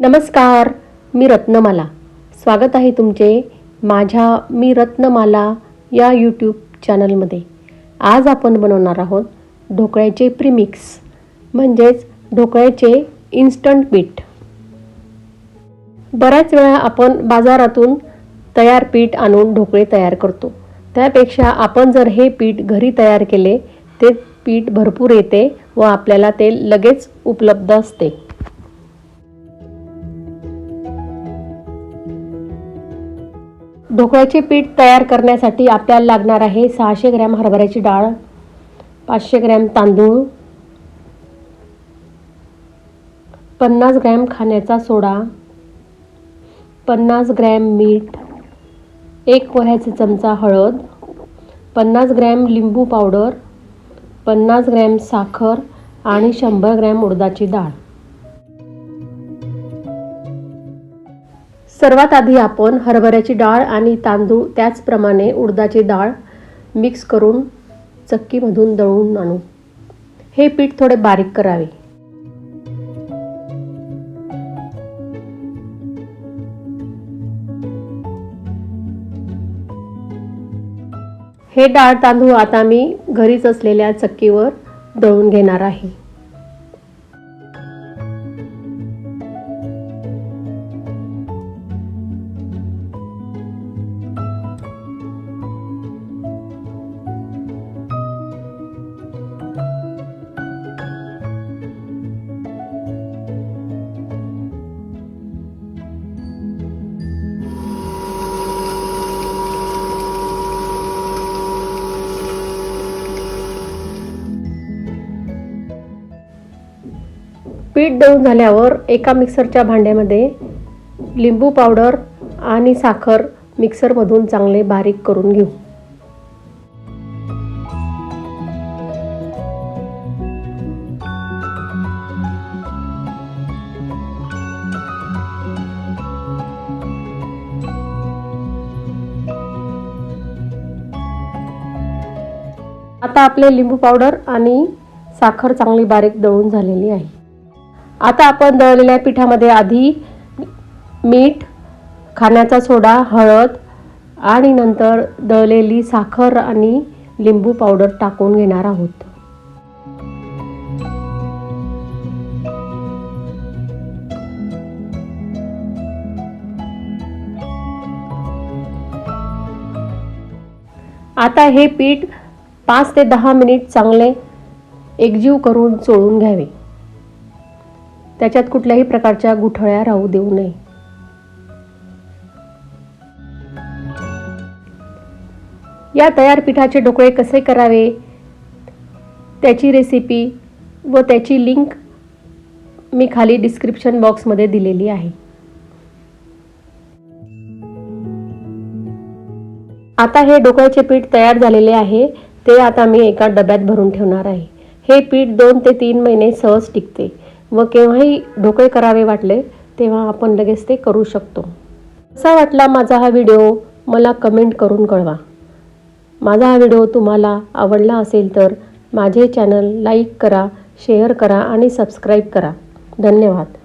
नमस्कार मी रत्नमाला. स्वागत आहे तुमचे माझ्या मी रत्नमाला या यूट्यूब चॅनलमध्ये आज आपण बनवणार आहोत ढोकळ्याचे प्रीमिक्स म्हणजेच ढोकळ्याचे इन्स्टंट पीठ बऱ्याच वेळा आपण बाजारातून तयार पीठ आणून ढोकळे तयार करतो. त्यापेक्षा आपण जर हे पीठ घरी तयार केले ते पीठ भरपूर येते व आपल्याला ते लगेच उपलब्ध असते. ढोकळ्याचे पीठ तयार करण्यासाठी आपल्याला लागणार आहे सहाशे ग्रॅम हरभऱ्याची डाळ पाचशे ग्रॅम तांदूळ पन्नास ग्रॅम खाण्याचा सोडा पन्नास ग्रॅम मीठ एक पोह्याचा चमचा हळद पन्नास ग्रॅम लिंबू पावडर पन्नास ग्रॅम साखर आणि शंभर ग्रॅम उडदाची डाळ. सर्वात आधी आपण हरभऱ्याची डाळ आणि तांदूळ त्याचप्रमाणे उडदाची डाळ मिक्स करून चक्कीमधून दळून आणू. हे पीठ थोडे बारीक करावे. हे डाळ तांदूळ आता मी घरीच असलेल्या चक्कीवर दळून घेणार आहे. पीठ दळून झाल्यावर एका मिक्सरच्या भांड्यामध्ये लिंबू पावडर आणि साखर मिक्सरमधून चांगले बारीक करून घेऊ. आता आपले लिंबू पावडर आणि साखर चांगली बारीक दळून झालेली आहे. आता आपण दळलेल्या पिठामध्ये आधी मीठ खाण्याचा सोडा हळद आणि नंतर दळलेली साखर आणि लिंबू पावडर टाकून घेणार आहोत. आता हे पीठ पाच ते दहा मिनिट चांगले एकजीव करून चोळून घ्यावे. त्याच्यात कुठल्याही प्रकारच्या गुठळ्या राहू देऊ नये. या तयार पिठाचे ढोकळे कसे करावे? त्याची रेसिपी व त्याची लिंक मी खाली डिस्क्रिप्शन बॉक्समध्ये दिलेली आहे. आता हे ढोकळ्याचे पीठ तयार झालेले आहे. ते आता मी एका डब्यात भरून ठेवणार आहे. हे पीठ दोन ते तीन महिने सहज टिकते. व केव्हाही ढोकळे करावे वाटले तेव्हा आपण लगेच ते करू शकतो. कसा वाटला माझा हा व्हिडिओ? मला कमेंट करून कळवा. माझा हा व्हिडिओ तुम्हाला आवडला असेल तर माझे चॅनल लाईक करा शेअर करा आणि सबस्क्राईब करा. धन्यवाद.